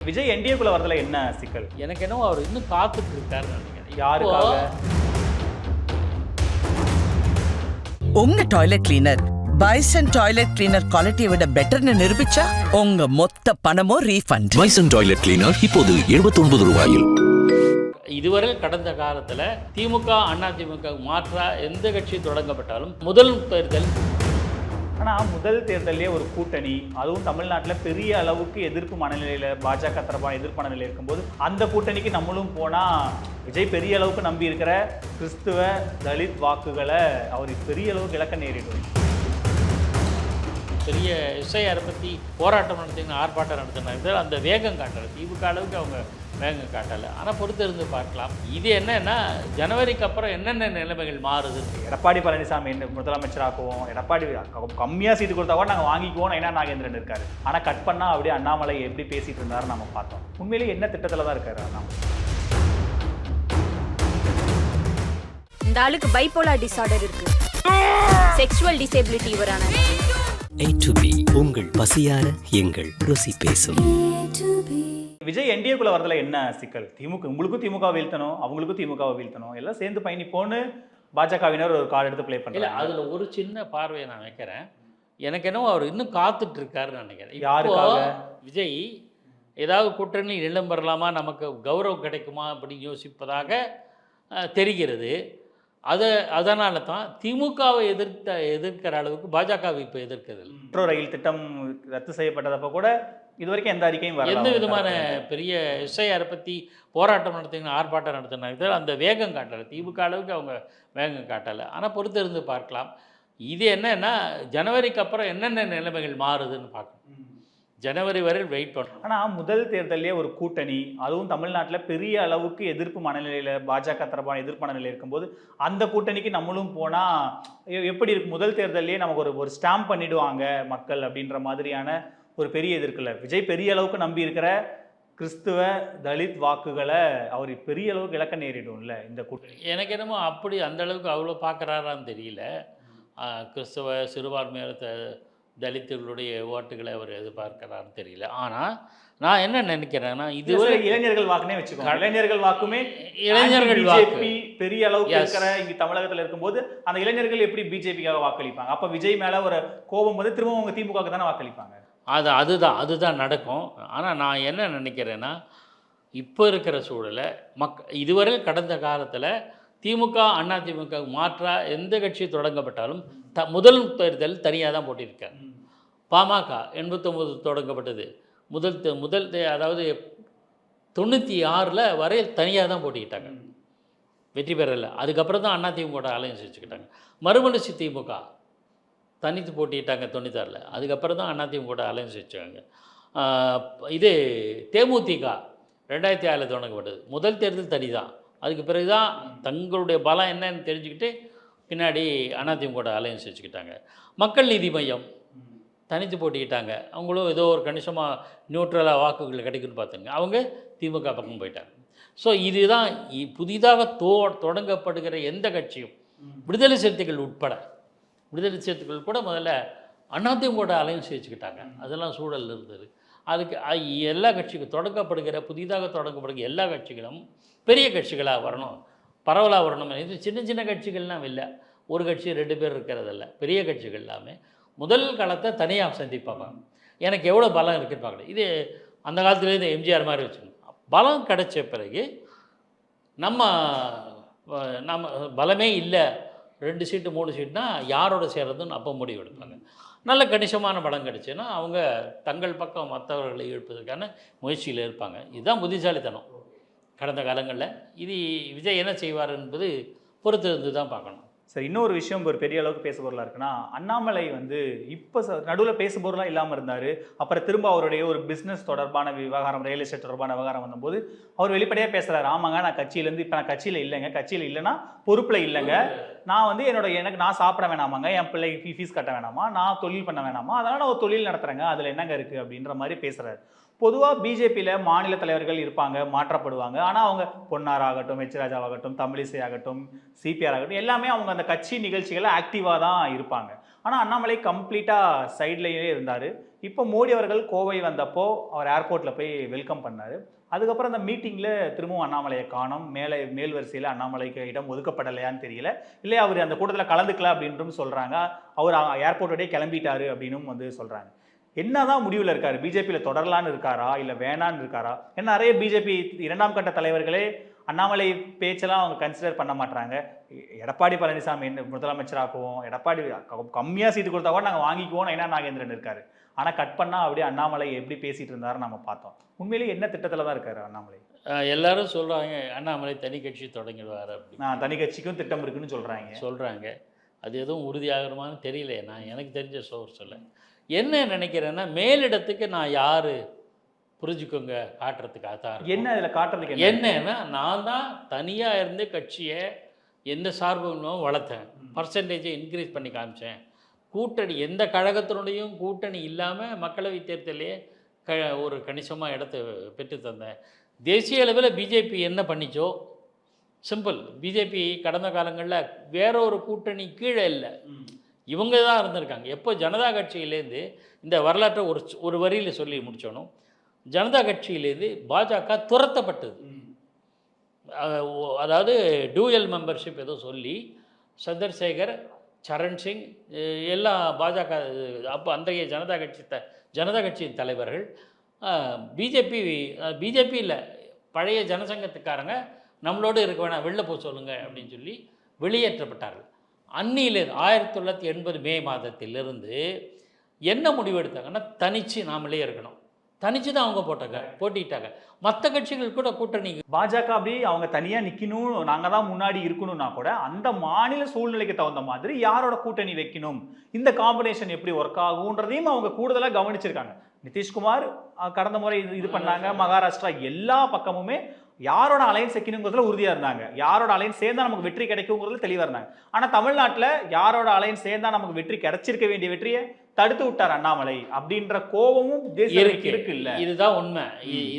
விஜய் என்டிஏக்குள்ள வரதுல என்ன சிக்கல்? எனக்கு என்னவோ அவர் இன்னும் காத்துட்டு நினைக்கிறேன். யாருக்காக? உங்க toilet cleaner Bison toilet cleaner குவாலிட்டியை விட பெட்டர்னு நிரூபிச்சா உங்க மொத்த பணமும் ரீஃபண்ட் பைசன் டாய்லெட் கிளீனர் இப்போது 79 ரூபாயில். இதுவரை கடந்த காலத்தில் திமுக அதிமுக மாற்றா எந்த கட்சி தொடங்கப்பட்டாலும் முதல் தேர்தல் ஆனால் முதல் தேர்தலே ஒரு கூட்டணி அதுவும் தமிழ்நாட்டில் பெரிய அளவுக்கு எதிர்ப்பு மனநிலையில் பாஜக தரப்பான எதிர்ப்பு மனநிலை இருக்கும்போது அந்த கூட்டணிக்கு நம்மளும் போனால் விஜய் பெரிய அளவுக்கு நம்பி இருக்கிற கிறிஸ்துவ தலித் வாக்குகளை அவர் பெரிய அளவுக்கு இழக்க நேரிடும். பெரிய இசையாரை பற்றி போராட்டம் நடத்தின ஆர்ப்பாட்டம் நடத்தினாங்க அந்த வேகம் காட்டுறது திமுக அளவுக்கு அவங்க வேகம் காட்டலை. ஆனால் பொறுத்து இருந்து பார்க்கலாம். இது என்னன்னா ஜனவரிக்கு அப்புறம் என்னென்ன நிலைமைகள் மாறுது? எடப்பாடி பழனிசாமி என்ன முதலமைச்சராக்குவோம். எடப்பாடி க- கம்மியா சீட்டு கொடுத்தா கூட நாங்க வாங்கிக்குவோம் நயனா நாகேந்திரன் இருக்காரு. ஆனா கட் பண்ணா அப்படியே அண்ணாமலை எப்படி பேசிட்டு இருந்தாரு நம்ம பார்த்தோம். உண்மையிலேயே என்ன திட்டத்துல தான் இருக்காரு அண்ணாமலை? இந்த ஆளுக்கு பைப்போலார் டிசார்டர் இருக்கு. செக்ஷுவல் டிசேபிலிட்டி இவரான. A to B உங்கள் பசியார எங்கள் ருசி பேசும். விஜய் என்டிஏக்குள்ள வரதுல என்ன சிக்கல்? திமுக உங்களுக்கும் திமுக வீழ்த்தணும் அவங்களுக்கும் திமுகவை வீழ்த்தணும். எல்லாம் சேர்ந்து பயணிப்போன்னு பாஜகவினர் ஒரு கார்டு எடுத்து ப்ளே பண்றாங்க. அதில் ஒரு சின்ன பார்வையை நான் வைக்கிறேன். எனக்கு என்னவோ அவர் இன்னும் காத்துட்டு இருக்காருன்னு நினைக்கிறேன். யாருக்காக? விஜய் ஏதாவது கூட்டணி இளம் பெறலாமா? நமக்கு கௌரவம் கிடைக்குமா? அப்படின்னு யோசிப்பதாக தெரிகிறது. அதை அதனால தான் திமுகவை எதிர்த்த எதிர்க்கிற அளவுக்கு பாஜகவை இப்போ எதிர்க்கிறது. மெட்ரோ ரயில் திட்டம் ரத்து செய்யப்பட்டதப்ப கூட இது வரைக்கும் எந்த அறிக்கையும் வரல எந்த விதமான. பெரிய எஸ்ஐஆரை பற்றி போராட்டம் நடத்தின ஆர்ப்பாட்டம் நடத்தினாங்க அந்த வேகம் காட்டலை. திமுக அளவுக்கு அவங்க வேகம் காட்டலை. ஆனால் பொறுத்து இருந்து பார்க்கலாம். இது என்னன்னா ஜனவரிக்கு அப்புறம் என்னென்ன நிலைமைகள் மாறுதுன்னு பார்க்கணும் ஜனவரி வரை வெயிட் பண்ணணும். ஆனா முதல் தேர்தலே ஒரு கூட்டணி அதுவும் தமிழ்நாட்டுல பெரிய அளவுக்கு எதிர்ப்பு மனநிலையில பாஜக தரப்பான எதிர்ப்பு மனநிலை இருக்கும்போது அந்த கூட்டணிக்கு நம்மளும் போனா எ- எப்படி இருக்கு? முதல் தேர்தலே நமக்கு ஒரு ஒரு ஸ்டாம்ப் பண்ணிடுவாங்க மக்கள் அப்படின்ற மாதிரியான ஒரு பெரிய இது இருக்குல்ல. விஜய் பெரிய அளவுக்கு நம்பி இருக்கிற கிறிஸ்துவ தலித் வாக்குகளை அவர் பெரிய அளவுக்கு இழக்க நேரிடும்ல இந்த கூட்டணி. எனக்கு என்னமோ அப்படி அந்த அளவுக்கு அவ்வளோ பார்க்குறாரான்னு தெரியல. கிறிஸ்தவ சிறுபான்மையினர் த தலித்துகளுடைய ஓட்டுகளை அவர் எதிர்பார்க்கிறாருன்னு தெரியல. ஆனால் நான் என்ன நினைக்கிறேன்னா இதுவரை இளைஞர்கள் வாக்குனே வச்சுக்கோங்க. இளைஞர்கள் வாக்குமே இளைஞர்கள் வாக்கு. பெரிய அளவுக்கு. இருக்கிற இங்க தமிழகத்துல இருக்கும்போது அந்த இளைஞர்கள் எப்படி பிஜேபிக்காக வாக்களிப்பாங்க? அப்ப விஜய் மேல ஒரு கோபம் வந்து திரும்ப அவங்க திமுக தானே வாக்களிப்பாங்க? அது அதுதான் அதுதான் நடக்கும். ஆனால் நான் என்ன நினைக்கிறேன்னா இப்போ இருக்கிற சூழலை மக் இதுவரை கடந்த காலத்தில் திமுக அதிமுக மாற்றா எந்த கட்சி தொடங்கப்பட்டாலும் த முதல் தேர்தல் தனியாக தான் போட்டியிருக்காங்க பாமக எண்பத்தொம்போது தொடங்கப்பட்டது. முதல் தே- முதல் தே- அதாவது தொண்ணூற்றி ஆறில் வரை தனியாக தான் போட்டிக்கிட்டாங்க வெற்றி பெறலை. அதுக்கப்புறம் தான் அதிமுக அலையன்ஸ் வச்சுக்கிட்டாங்க. மறுமலர்ச்சி திமுக. தனித்து போட்டிட்டாங்க தொண்ணூத்தாறில். அதுக்கப்புறம் தான் அதிமுக அலையன்ஸ் வச்சாங்க. இது தேமுதிக ரெண்டாயிரத்தி ஆறில் தொடங்கப்பட்டது. முதல் தேர்தல் தனி தான் அதுக்கு பிறகு தான் தங்களுடைய பலம் என்னன்னு தெரிஞ்சுக்கிட்டு பின்னாடி அதிமுக அலையன்ஸ் வச்சுக்கிட்டாங்க. மக்கள் நீதி மையம் தனித்து போட்டிக்கிட்டாங்க அவங்களும் ஏதோ ஒரு கணிசமாக நியூட்ரலாக வாக்குகள் கிடைக்குன்னு பார்த்துங்க. அவங்க திமுக பக்கம் போயிட்டாங்க. ஸோ இதுதான் புதிதாக தோ தொடங்கப்படுகிற எந்த கட்சியும் விடுதலை சிறுத்தைகள் உட்பட விடுதலை சிறுத்தைகள் கூட முதல்ல அதிமுக அலையன்ஸ் வச்சுக்கிட்டாங்க அதெல்லாம் சூழல் இருந்தது. அதுக்கு எல்லா கட்சிக்கும் தொடங்கப்படுகிற புதிதாக தொடங்கப்படுகிற எல்லா கட்சிகளும் பெரிய கட்சிகளாக வரணும் பரவலாக வரணும் இது சின்ன சின்ன கட்சிகள்லாம் இல்லை. ஒரு கட்சி ரெண்டு பேர் இருக்கிறதில்ல. பெரிய கட்சிகள் எல்லாமே. முதல் காலத்தை தனியாக சந்திப்பாங்க. எனக்கு எவ்வளோ பலம் இருக்குன்னு பார்க்கணும். இது அந்த காலத்துலேயே இந்த எம்ஜிஆர் மாதிரி வச்சுக்கணும். பலம் கிடைச்ச பிறகு நம்ம நம்ம பலமே இல்லை. ரெண்டு சீட்டு மூணு சீட்னா யாரோட சேர்றதுன்னு அப்போ முடிவு எடுப்பாங்க. நல்ல கணிசமான படம் கிடச்சுன்னா அவங்க தங்கள் பக்கம் மற்றவர்களை இழுப்பதற்கான முயற்சியில் இருப்பாங்க. இதுதான் புத்திசாலித்தனம். கடந்த காலங்களில். இது விஜய் என்ன செய்வார் என்பது பொறுத்து இருந்து தான் பார்க்கணும். சரி இன்னொரு விஷயம் ஒரு பெரிய அளவுக்கு பேச பொருளாக இருக்குன்னா அண்ணாமலை வந்து இப்போ நடுவில் பேச பொருளாக இல்லாமல் இருந்தார். அப்புறம் திரும்ப அவருடைய ஒரு பிஸ்னஸ் தொடர்பான விவகாரம் ரியல் எஸ்டேட் தொடர்பான விவகாரம் வந்தபோது அவர் வெளிப்படையாக பேசுகிறார் ஆமாங்க நான் கட்சியிலேருந்து இப்போ நான் கட்சியில் இல்லைங்க. கட்சியில் இல்லைன்னா பொறுப்பில் இல்லைங்க. நான் வந்து என்னோட எனக்கு நான் சாப்பிட வேணாமாங்க. என் பிள்ளைக்கு ஃபீஸ் கட்ட வேணாமா? நான் தொழில் பண்ண வேணாமா? அதனால் நான் ஒரு தொழில் நடத்துகிறேங்க அதில் என்னங்க இருக்குது அப்படின்ற மாதிரி பேசுகிறார் பொதுவாக பிஜேபியில் மாநில தலைவர்கள் இருப்பாங்க மாற்றப்படுவாங்க. ஆனால் அவங்க பொன்னார் ஆகட்டும் ராஜாவாகட்டும் தமிழிசை ஆகட்டும் சிபிஆர் ஆகட்டும் எல்லாமே அவங்க அந்த கட்சி நிகழ்ச்சிகளில் ஆக்டிவாக தான் இருப்பாங்க. ஆனால் அண்ணாமலை கம்ப்ளீட்டாக சைட்லேயே இருந்தார். இப்போ மோடி அவர்கள் கோவை வந்தப்போ அவர் ஏர்போர்ட்டில் போய் வெல்கம் பண்ணார். அதுக்கப்புறம் அந்த மீட்டிங்கில் திரும்பவும் அண்ணாமலையை காணும். மேலே மேல் வரிசையில் அண்ணாமலைக்கு இடம் ஒதுக்கப்படலையான்னு தெரியல. இல்லை அவர் அந்த கூட்டத்தில் கலந்துக்கல அப்படின்றும் சொல்கிறாங்க அவர் ஏர்போர்ட்டோடய கிளம்பிட்டாரு அப்படின்னும் வந்து சொல்கிறாங்க என்னதான் முடிவில் இருக்காரு? பிஜேபியில் தொடரலான்னு இருக்காரா? இல்லை வேணான்னு இருக்காரா? ஏன்னா நிறைய பிஜேபி இரண்டாம் கட்ட தலைவர்களே அண்ணாமலை பேச்செல்லாம் அவங்க கன்சிடர் பண்ண மாட்டாங்க எடப்பாடி பழனிசாமி என்ன முதலமைச்சராக்குவோம். எடப்பாடி கம்மியாக சீட்டு கொடுத்தா கூட நாங்கள் வாங்கிக்குவோம் ஏன்னா நாகேந்திரன் இருக்காரு. ஆனால் கட் பண்ணால் அப்படியே அண்ணாமலை எப்படி பேசிட்டு இருந்தாரு நம்ம பார்த்தோம். உண்மையிலேயே என்ன திட்டத்தில் தான் இருக்காரு அண்ணாமலை? எல்லாரும் சொல்கிறாங்க அண்ணாமலை தனி கட்சி தொடங்கிடுவார் அப்படி நான் தனி கட்சிக்கும் திட்டம் இருக்குன்னு சொல்கிறாங்க சொல்கிறாங்க அது எதுவும் உறுதியாகிறமான்னு தெரியல நான் எனக்கு தெரிஞ்ச சோர்ஸில் என்ன நினைக்கிறேன்னா மேலிடத்துக்கு நான் யார்? புரிஞ்சுக்கோங்க காட்டுறதுக்காக தான். என்ன இதில் காட்டுறதுக்கு என்ன? என்னன்னா நான் தான் தனியாக இருந்து கட்சியை எந்த சார்பும் வளர்த்தேன். பர்சன்டேஜை இன்க்ரீஸ் பண்ணி காமிச்சேன். கூட்டணி எந்த கழகத்தினுடையும் கூட்டணி இல்லாமல் மக்களவைத் தேர்தலே க ஒரு கணிசமாக இடத்த பெற்று தந்தேன். தேசிய அளவில் பிஜேபி என்ன பண்ணிச்சோ? சிம்பிள் பிஜேபி கடந்த காலங்களில் வேற ஒரு கூட்டணி கீழே இல்லை. இவங்க தான் இருந்திருக்காங்க. எப்போ ஜனதா கட்சியிலேருந்து இந்த வரலாற்றை ஒரு ஒரு வரியில் சொல்லி முடித்தோனும் ஜனதா கட்சியிலேருந்து பாஜக துரத்தப்பட்டது. அதாவது டூயல் மெம்பர்ஷிப் ஏதோ சொல்லி சந்திரசேகர் சரண் சிங் எல்லாம் எல்லா பாஜக அப்போ அன்றைய ஜனதா கட்சி த ஜனதா கட்சியின் தலைவர்கள் பிஜேபி பிஜேபி இல்லை பழைய ஜனசங்கத்துக்காரங்க நம்மளோடு இருக்க வேணாம் வெளில போக சொல்லுங்கள் அப்படின்னு சொல்லி வெளியேற்றப்பட்டார்கள். அன்னியிலிருந்து ஆயிரத்தி தொள்ளாயிரத்தி எண்பது மே மாதத்திலிருந்து என்ன முடிவு எடுத்தாங்கன்னா தனிச்சு நாமளே இருக்கணும். தனிச்சு தான் அவங்க போட்டாங்க போட்டிட்டாங்க. மற்ற கட்சிகள் கூட கூட்டணி. பாஜக அப்படி அவங்க தனியாக நிற்கணும் நாங்கள் தான் முன்னாடி இருக்கணும்னா கூட அந்த மாநில சூழ்நிலைக்கு தகுந்த மாதிரி யாரோட கூட்டணி வைக்கணும் இந்த காம்பினேஷன் எப்படி ஒர்க் ஆகுன்றதையும் அவங்க கூடுதலாக கவனிச்சிருக்காங்க. நிதிஷ்குமார் கடந்த முறை இது இது பண்ணாங்க மகாராஷ்டிரா எல்லா பக்கமுமே யாரோட அலைன்ஸ் வைக்கணுங்கிறதுல உறுதியா இருந்தாங்க. யாரோட அலைன்ஸ் சேர்ந்தா நமக்கு வெற்றி கிடைக்குங்கிறதுல தெளிவா இருந்தாங்க. ஆனா தமிழ்நாட்டுல யாரோட அலைன்ஸ் சேர்ந்தா நமக்கு வெற்றி கிடைச்சிருக்க வேண்டிய வெற்றியை தடுத்து விட்டார் அண்ணாமலை அப்படின்ற கோபமும் இருக்கு. இல்ல இதுதான் உண்மை.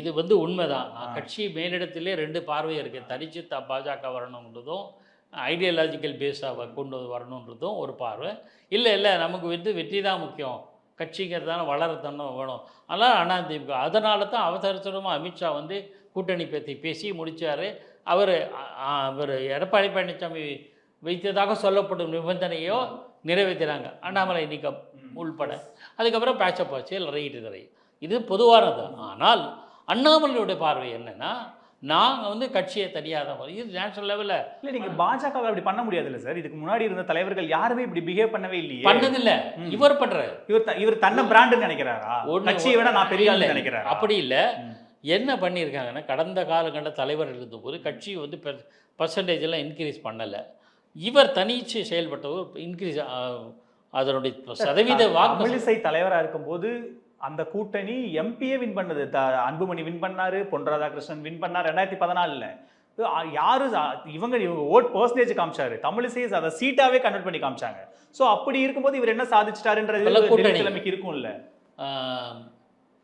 இது வந்து உண்மைதான். கட்சி மேலிடத்திலே ரெண்டு பார்வை இருக்கு. தனிச்சு த பாஜக வரணுன்றதும் ஐடியாலஜிக்கல் பேஸாக கொண்டு வரணுன்றதும் ஒரு பார்வை. இல்லை இல்லை நமக்கு வந்து வெற்றி தான் முக்கியம். கட்சிங்கிறதான வளரத்தானே வேணும். அதனால் அதிமுக அதனால தான் அவசரமாக அமித்ஷா வந்து கூட்டணி பற்றி பேசி முடிச்சாரு. அவர் அவர் எடப்பாடி பழனிசாமி வைத்ததாக சொல்லப்படும் நிபந்தனையோ நிறைவேற்றினாங்க. அண்ணாமலை நீக்கம் உள்பட. அதுக்கப்புறம் பேச்சப் ஆச்சு ரைட்டு தரை இது பொதுவானது ஆனால் அண்ணாமலையுடைய பார்வை என்னன்னா நாங்கள் வந்து கட்சியை தனியாக தான். இது நேஷனல் லெவலில். இல்ல நீங்க பாஜக அப்படி பண்ண முடியாது இல்ல சார். இதுக்கு முன்னாடி இருந்த தலைவர்கள் யாருமே இப்படி பிஹேவ் பண்ணவே இல்லையே. பண்ணதில்லை. இவர் பண்ணுறாரு இவர் இவர் தன்னை பிராண்டுன்னு நினைக்கிறாரா? கட்சியை விட நான் பெரிய நினைக்கிறாரா? அப்படி இல்லை. என்ன பண்ணியிருக்காங்கன்னா கடந்த காலங்களில் தலைவர் இருந்தபோது கட்சி வந்து பர்சன்டேஜ் எல்லாம் இன்க்ரீஸ் பண்ணலை. இவர் தனிச்சு செயல்பட்டவர் இன்க்ரீஸ் அதனுடைய சதவீத வாக்கு தமிழிசை தலைவரா இருக்கும்போது அந்த கூட்டணி எம்பியே வின் பண்ணது. த- அன்புமணி வின் பண்ணாரு பொன் ராதாகிருஷ்ணன் வின் பண்ணார் ரெண்டாயிரத்தி பதினாலுல. யாரு இவங்க இவங்க ஓட் பர்சன்டேஜ் காமிச்சாரு. தமிழிசை அதை சீட்டாவே கன்வெர்ட் பண்ணி காமிச்சாங்க. சோ அப்படி இருக்கும்போது இவர் என்ன சாதிச்சிட்டாருன்றது தலைமைக்கு இருக்கும்ல.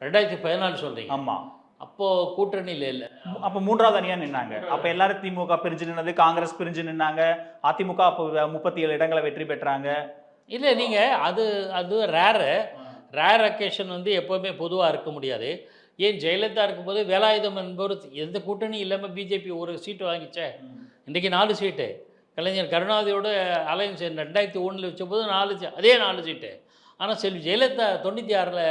ரெண்டாயிரத்தி பதினாலு சொல்கிறீங்க ஆமா. அப்போது கூட்டணியில் இல்லை அப்ப மூன்றாவது அணியா நின்னாங்க. அப்ப எல்லாரும் திமுக பிரிஞ்சு நின்னது காங்கிரஸ் பிரிஞ்சு நின்னாங்க. அதிமுக அப்போ முப்பத்தி ஏழு இடங்களை வெற்றி பெற்றாங்க. இல்லை நீங்கள் அது அது ரேரு ரேர் அக்கேஷன் வந்து எப்போவுமே பொதுவாக இருக்க முடியாது. ஏன் ஜெயலலிதா இருக்கும்போது வேலாயுதம் என்பவர் எந்த கூட்டணி இல்லாமல் பிஜேபி ஒரு சீட்டு வாங்கிச்சே? இன்றைக்கி நாலு சீட்டு கலைஞர் கருணாநிதியோட அலையன்ஸ் ரெண்டாயிரத்தி ஒன்றில் வச்சபோது நாலு அதே நாலு சீட்டு ஆனால் செல்வி ஜெயலலிதா தொண்ணூற்றி ஆறில்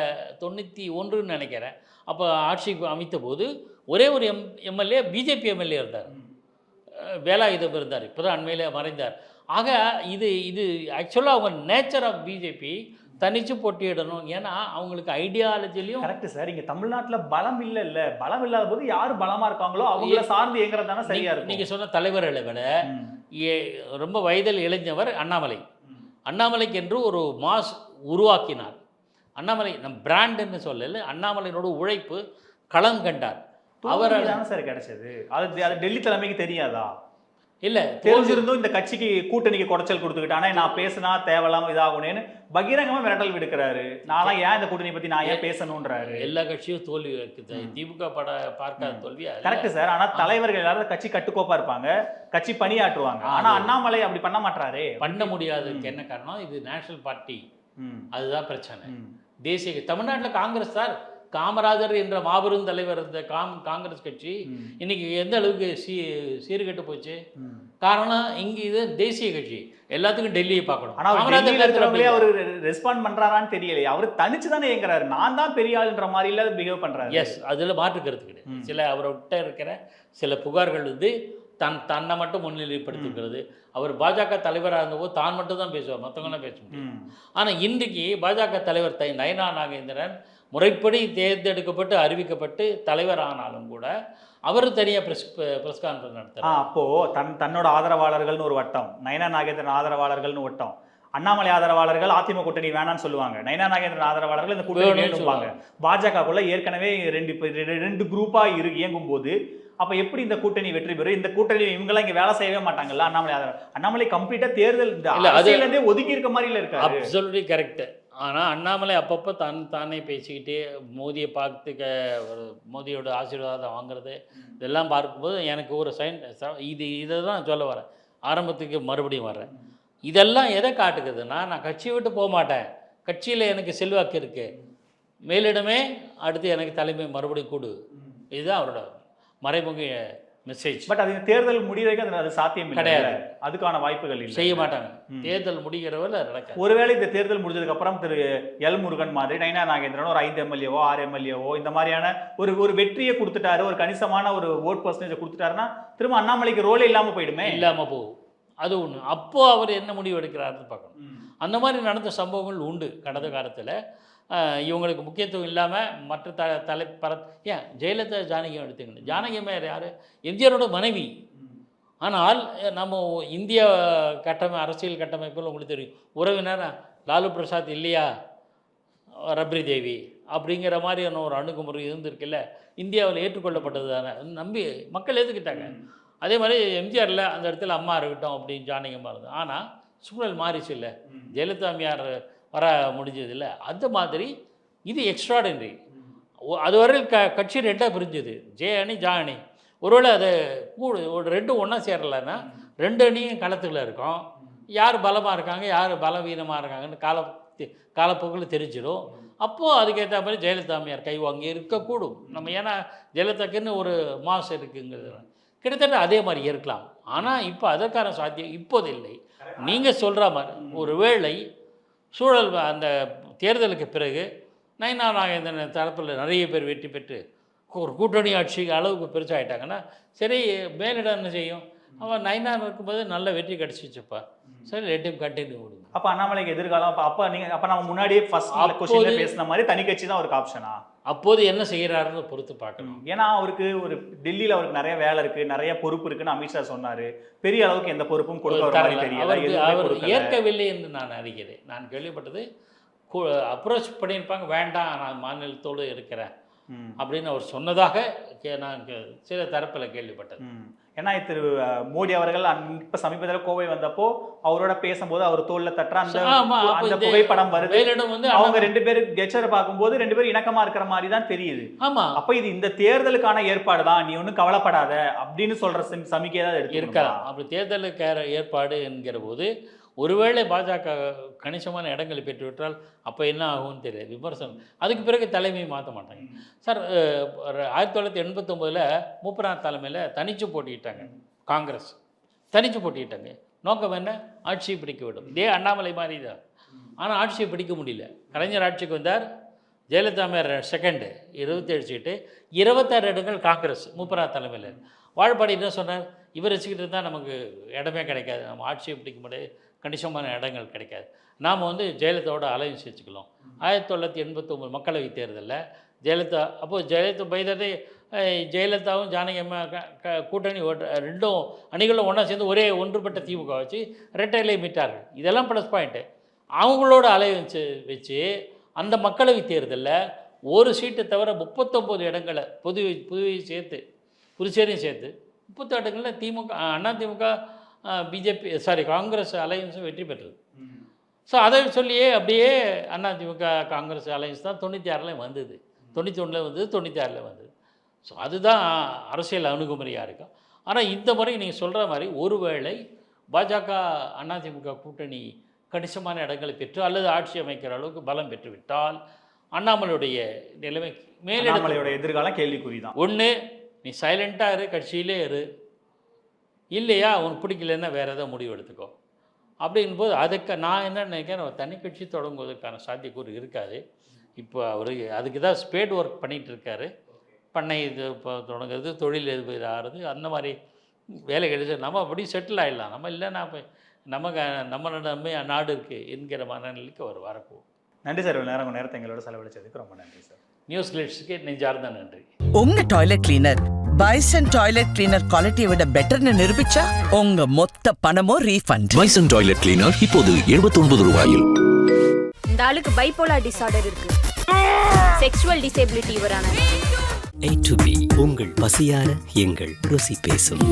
தொண்ணூற்றி ஒன்றுன்னு நினைக்கிறேன். அப்போ ஆட்சி அமைத்த போது ஒரே ஒரு எம் எம்எல்ஏ பிஜேபி எம்எல்ஏ இருந்தார். வேலாயுதம் இருந்தார். இப்போ தான் அண்மையில் மறைந்தார். ஆக இது இது ஆக்சுவலாக அவங்க நேச்சர் ஆஃப் பிஜேபி தனிச்சு போட்டியிடணும். ஏன்னா அவங்களுக்கு ஐடியாலஜிலையும் கரெக்ட் சார் இங்க தமிழ்நாட்டுல பலம் இல்ல இல்ல பலம் இல்லாத போது யாரு பலமா இருக்காங்களோ அவங்கள சார்ந்து இயங்குறது தானே சரியா இருக்கும். நீங்கள் சொன்ன தலைவர்களை விட. ஏ- ரொம்ப வயதில் இளைஞவர் அண்ணாமலை. அண்ணாமலைக்கு என்று ஒரு மாஸ் உருவாக்கினார். அண்ணாமலை நம் பிராண்டுன்னு சொல்லல அண்ணாமலையினோட உழைப்பு களம் கண்டார். அவர் சார் கிடைச்சது. அது அது டெல்லி தலைமைக்கு தெரியாதா? இல்லை தெரிஞ்சிருந்தும் இந்த கட்சிக்கு கூட்டணிக்கு குடைச்சல் கொடுத்துக்கிட்டானே நான் பேசினா தேவையில்லாம இதாகுனேன்னு பகிரங்கமா மிரட்டல் விடுக்கிறாரு நான்லாம் ஏன் இந்த கூட்டணி பத்தி நான் ஏன் பேசணுன்றாரு எல்லா கட்சியும் தோல்வி இருக்குது. திமுக பட பார்க்காத தோல்வி. Correct sir. ஆனா தலைவர்கள் எல்லாரும் கட்சி கட்டுக்கோப்பா இருப்பாங்க. கட்சி பணியாற்றுவாங்க. ஆனா அது- அண்ணாமலை அப்படி பண்ண மாட்டாரே பண்ண முடியாததுக்கு என்ன காரணம்? இது நேஷனல் பார்ட்டி. ம். அதுதான் பிரச்சனை. தேசிய தமிழ்நாட்டில் காங்கிரஸ் சார் காமராஜர் என்ற மாபெரும் தலைவர் இருந்த காம் காங்கிரஸ் கட்சி இன்னைக்கு எந்த அளவுக்கு சீ சீர்கெட்டு போச்சு? காரணம் இங்கே இது தேசிய கட்சி. எல்லாத்துக்கும் டெல்லியை பார்க்கணும். ஆனா அவர் அவர் ரெஸ்பாண்ட் பண்றாரான்னு தெரியலையே. அவர் தனிச்சு தானே இயங்குறாரு. நான் தான் பெரிய ஆளுன்ற மாதிரி இல்ல பிஹேவ் பண்றாரு. எஸ் அதில் மாற்று கருத்து கிடையாது. சில அவர்கிட்ட இருக்கிற சில புகார்கள் வந்து தன் தன்னை மட்டும் முன்னிலைப்படுத்திக்கிறது அவர் பாஜக தலைவராக இருந்தபோது தான் மட்டும் தான் பேசுவார் மற்றவங்களாம் பேச முடியும். ஆனால் இன்றைக்கு பாஜக தலைவர் தை நயனா நாகேந்திரன் முறைப்படி தேர்ந்தெடுக்கப்பட்டு அறிவிக்கப்பட்டு தலைவர் ஆனாலும் கூட அவர் தனியாக ப்ரெஸ் ப்ரெஸ் கான்ஃபரன்ஸ் நடத்துகிறார் அப்போ தன் தன்னோட ஆதரவாளர்கள்னு ஒரு வட்டம் நயனா நாகேந்திரன் ஆதரவாளர்கள்னு வட்டம். அண்ணாமலை ஆதரவாளர்கள் அதிமுக கூட்டணி வேணாம்னு சொல்லுவாங்க. நயனா நாகேந்திரன் ஆதரவாளர்கள் இந்த கூட்டணி பாஜகக்குள்ள ஏற்கனவே ரெண்டு ரெண்டு குரூப்பா இரு இயங்கும் போது அப்ப எப்படி இந்த கூட்டணி வெற்றி பெறும்? இந்த கூட்டணி இவங்கெல்லாம் இங்க வேலை செய்யவே மாட்டாங்கல்ல? அண்ணாமலை ஆதரவு அண்ணாமலை கம்ப்ளீட்டா தேர்தல் இந்த இருந்தே ஒதுங்கி இருக்க மாதிரி இல்ல இருக்காரு. அப்சல்யூட்லி கரெக்டு ஆனால் அண்ணாமலை அப்பப்போ தான் தானே பேசிக்கிட்டே மோதியை பார்த்து மோதியோட ஆசீர்வாதம் வாங்குறது இதெல்லாம் பார்க்கும்போது எனக்கு ஒரு சைன் இது இதை தான் சொல்ல வரேன். ஆரம்பத்துக்கு மறுபடியும் வரேன் இதெல்லாம் எதை காட்டுக்குதுன்னா நான் கட்சியை விட்டு போக மாட்டேன். கட்சியில் எனக்கு செல்வாக்கு இருக்குது மேலிடமே அடுத்து எனக்கு தலைமை மறுபடியும் கொடு. இதுதான் அவரோட மறைமுக மெசேஜ் பட் அது தேர்தல் முடிய வரைக்கும் அது- அது சாத்தியம் கிடையாது. அதுக்கான வாய்ப்புகள் இல்லை. செய்ய மாட்டாங்க. தேர்தல் முடிகிறவரை நடக்காது. ஒருவேளை இந்த தேர்தல் முடிஞ்சதுக்கு அப்புறம் திரு எல் முருகன் மாதிரி நயனா நாகேந்திரன் ஒரு ஐந்து எம்எல்ஏவோ ஆறு எம்எல்ஏவோ இந்த மாதிரியான ஒரு ஒரு வெற்றியை கொடுத்துட்டாரு ஒரு கணிசமான ஒரு ஓட் பர்சன்டேஜ் கொடுத்துட்டாருன்னா திரும்ப அண்ணாமலைக்கு ரோலே இல்லாம போயிடுமே? இல்லாமல் போகும். அது ஒன்று அப்போ அவர் என்ன முடிவு எடுக்கிறாருன்னு பார்க்கணும். அந்த மாதிரி நடந்த சம்பவங்கள் உண்டு கடந்த காலத்தில். இவங்களுக்கு முக்கியத்துவம் இல்லாமல் மற்ற த தலை பர ஏன் ஜெயலலிதா ஜானகியம் எடுத்துக்கணும். ஜானகி அம்மையார் யார்? எம்ஜிஆரோட மனைவி. ஆனால் நம்ம இந்திய கட்டமை அரசியல் கட்டமைப்பில் உங்களுக்கு தெரியும். உறவினர் லாலு பிரசாத் இல்லையா? ரப்ரி தேவி. அப்படிங்கிற மாதிரியான ஒரு அணுகுமுறை இருந்திருக்குல்ல. இந்தியாவில் ஏற்றுக்கொள்ளப்பட்டது தானே நம்பி மக்கள் ஏற்றுக்கிட்டாங்க அதே மாதிரி எம்ஜிஆரில் அந்த இடத்துல அம்மா இருக்கட்டும் அப்படின்னு ஜானகமாக இருந்தது ஆனால் சூழல் மாறிச்சு இல்லை. ஜெயலலிதா அம்மையார் வர முடிஞ்சது இல்லை. அந்த மாதிரி இது எக்ஸ்ட்ராடினரி அதுவரையில் க கட்சி ரெண்டாக பிரிஞ்சுது. ஜே அணி ஜா அணி. ஒருவேளை அது கூடு ஒரு ரெண்டும் ஒன்றா சேரலைன்னா ரெண்டு அணியும் களத்தில் இருக்கும். யார் பலமாக இருக்காங்க யார் பலவீனமாக இருக்காங்கன்னு கால காலப்போக்கில் தெரிஞ்சிடும் அப்போது அதுக்கேற்ற மாதிரி ஜெயலலிதா அம்மையார் கை வாங்கி இருக்கக்கூடும். நம்ம ஏன்னா ஜெயலலிதாக்குன்னு ஒரு மாசு இருக்குங்கிறது கிட்டத்தட்ட அதே மாதிரி இருக்கலாம். ஆனால் இப்போ அதற்கான சாத்தியம் இப்போது இல்லை. நீங்கள் சொல்கிற மாதிரி ஒரு வேளை சூழல் அந்த தேர்தலுக்கு பிறகு நயனா நாகேந்திரன் தரப்பில் நிறைய பேர் வெற்றி பெற்று ஒரு கூட்டணி ஆட்சி அளவுக்கு பெருசாகிட்டாங்கன்னா சரி மேலிடம் என்ன செய்யும்? அவன் நயனா இருக்கும்போது நல்ல வெற்றி கிடச்சிச்சுப்பா. சரி லெட்டும் கண்டினியூ விடுங்க அப்ப அண்ணாமலைக்கு எதிர்காலம் அப்ப அப்ப நீங்க அப்ப நம்ம முன்னாடியே ஃபர்ஸ்ட் அப்போது- கொஸ்டின்ல பேசின மாதிரி தனி கட்சி தான் அவருக்கு ஆப்ஷனா அப்போது என்ன செய்கிறாருன்னு பொறுத்து பார்க்கணும் ஏன்னா அவருக்கு ஒரு டெல்லியில அவருக்கு நிறைய வேலை இருக்கு நிறைய பொறுப்பு இருக்குன்னு அமித்ஷா சொன்னாரு பெரிய அளவுக்கு எந்த பொறுப்பும் கொடுக்க. தெரியல அவர். ஏற்கவில்லை என்று நான் அறிகிறேன் நான் கேள்விப்பட்டது அப்ரோச் பண்ணியிருப்பாங்க வேண்டாம் நான் மாநிலத்தோடு இருக்கிறேன். அப்படின்னு அவர் சொன்னதாக நான் சில தரப்பில் கேள்விப்பட்டது ம். ஏன்னா திரு மோடி அவர்கள் இப்ப சமீபத்தில் கோவை வந்தப்போ அவரோட பேசும்போது அவர் தோல்ல தட்டுற அந்த ஆமா, அந்த புகைப்படம் வருது. வந்து அவங்க ரெண்டு பேரும் கெச்சரை பார்க்கும்போது ரெண்டு பேரும் இணக்கமா இருக்கிற மாதிரி தான் தெரியுது. ஆமாம் அப்ப இது இந்த தேர்தலுக்கான ஏற்பாடு தான். நீ ஒன்றும் கவலைப்படாத அப்படின்னு சொல்ற சமி- சமிக்கையை தான் இருக்கலாம். அப்படி தேர்தலுக்கு ஏற- ஏற்பாடு என்கிற போது ஒருவேளை பாஜக கணிசமான இடங்களை பெற்றுவிட்டால் அப்போ என்ன ஆகும்னு தெரியாது. விமர்சனம். அதுக்கு பிறகு தலைமையை மாற்ற மாட்டாங்க. சார் ஆயிரத்தி தொள்ளாயிரத்தி எண்பத்தொம்போதில் மூப்பனார் தலைமையில் தனிச்சு போட்டிக்கிட்டாங்க காங்கிரஸ். தனிச்சு போட்டிக்கிட்டாங்க நோக்கம் என்ன? ஆட்சியை பிடிக்க விடும் இதே அண்ணாமலை மாதிரி தான் ஆனால் ஆட்சியை பிடிக்க முடியல. கலைஞர் ஆட்சிக்கு வந்தார். ஜெயலலிதா மேயர் செகண்டு இருபத்தேழு சீட்டு. இருபத்தாறு இடங்கள் காங்கிரஸ் மூப்பனார் தலைமையில். வாழப்பாடி என்ன சொன்னார்? இவர் வச்சுக்கிட்டு இருந்தால் நமக்கு இடமே கிடைக்காது. நம்ம ஆட்சியை பிடிக்க முடியாது. கணிசமான இடங்கள் கிடைக்காது. நாம் வந்து ஜெயலலிதாவோட அலையன்ஸ் வச்சுக்கலாம் ஆயிரத்தி தொள்ளாயிரத்தி எண்பத்தொம்பது மக்களவை தேர்தலில் ஜெயலலிதா அப்போது ஜெயலலிதா பைததே ஜெயலலிதாவும் ஜானகி அம்மா கூட்டணி ஓட்ட ரெண்டும் அணிகளும் ஒன்றா சேர்ந்து ஒரே ஒன்றுபட்ட திமுக வச்சு ரெட்டையிலே மீட்டார்கள். இதெல்லாம் ப்ளஸ் பாயிண்ட்டு அவங்களோட அலையன்ஸ் வச்சு அந்த மக்களவை தேர்தலில் ஒரு சீட்டை தவிர முப்பத்தொம்போது இடங்களை புதுவை புதுவையை சேர்த்து புதுச்சேரியும் சேர்த்து முப்பத்தெட்டு இடங்களில் திமுக அண்ணா திமுக பிஜேபி சாரி காங்கிரஸ் அலையன்ஸும் வெற்றி பெற்றது. ஸோ அதை சொல்லியே அப்படியே அதிமுக காங்கிரஸ் அலையன்ஸ் தான் தொண்ணூற்றி ஆறில் வந்தது. தொண்ணூற்றி ஒன்றில் வந்தது தொண்ணூற்றி ஆறில் வந்தது. ஸோ அதுதான் அரசியல் அணுகுமுறையாக இருக்கும் ஆனால் இந்த முறை நீங்கள் சொல்கிற மாதிரி ஒருவேளை பாஜக அதிமுக கூட்டணி கணிசமான இடங்களை பெற்று அல்லது ஆட்சி அமைக்கிற அளவுக்கு பலம் பெற்றுவிட்டால் அண்ணாமலையுடைய நிலைமை அண்ணாமலையோட எதிர்காலம் கேள்விக்குறி தான். ஒன்று நீ சைலண்ட்டாக இரு கட்சியிலே இரு. இல்லையா உனக்கு பிடிக்கலன்னா வேறு ஏதோ முடிவு எடுத்துக்கோ. அப்படிங்கும்போது அதுக்கு நான் என்ன நினைக்கிறேன் ஒரு தனி கட்சி தொடங்குவதற்கான சாத்தியக்கூறு இருக்காது. இப்போ அவர் அதுக்கு தான் ஸ்பேட் ஒர்க் பண்ணிகிட்டு இருக்காரு. பண்ணை இது இப்போ தொடங்குறது தொழில் இது ஆகிறது அந்த மாதிரி வேலை கிடைச்சு நம்ம அப்படி செட்டில் ஆகிடலாம் நம்ம இல்லைன்னா இப்போ நமக்கு நம்ம நம்ம நாடு இருக்குது என்கிற மனநிலைக்கு அவர் வரப்போம் நன்றி சார். நேரம் நேரத்தை எங்களோட செலவழிச்சதுக்கு ரொம்ப நன்றி சார். நியூஸ் கிளிட்ஸுக்கு நெஞ்சார்ந்த நன்றி. உங்க toilet cleaner Bison toilet cleaner குவாலிட்டியை விட பெட்டர்னு நிரூபிச்சா உங்க மொத்த பணமும் ரீஃபண்ட் பைசன் டாய்லெட் கிளீனர் இப்போது 79 ரூபாயில். இந்த ஆளுக்கு பைப்போலார் டிசார்டர் இருக்கு. செக்ஷுவல் டிசேபிலிட்டி இவரான. ஏ டு பி உங்கள் பசியார எங்கள் ருசி பேசும்.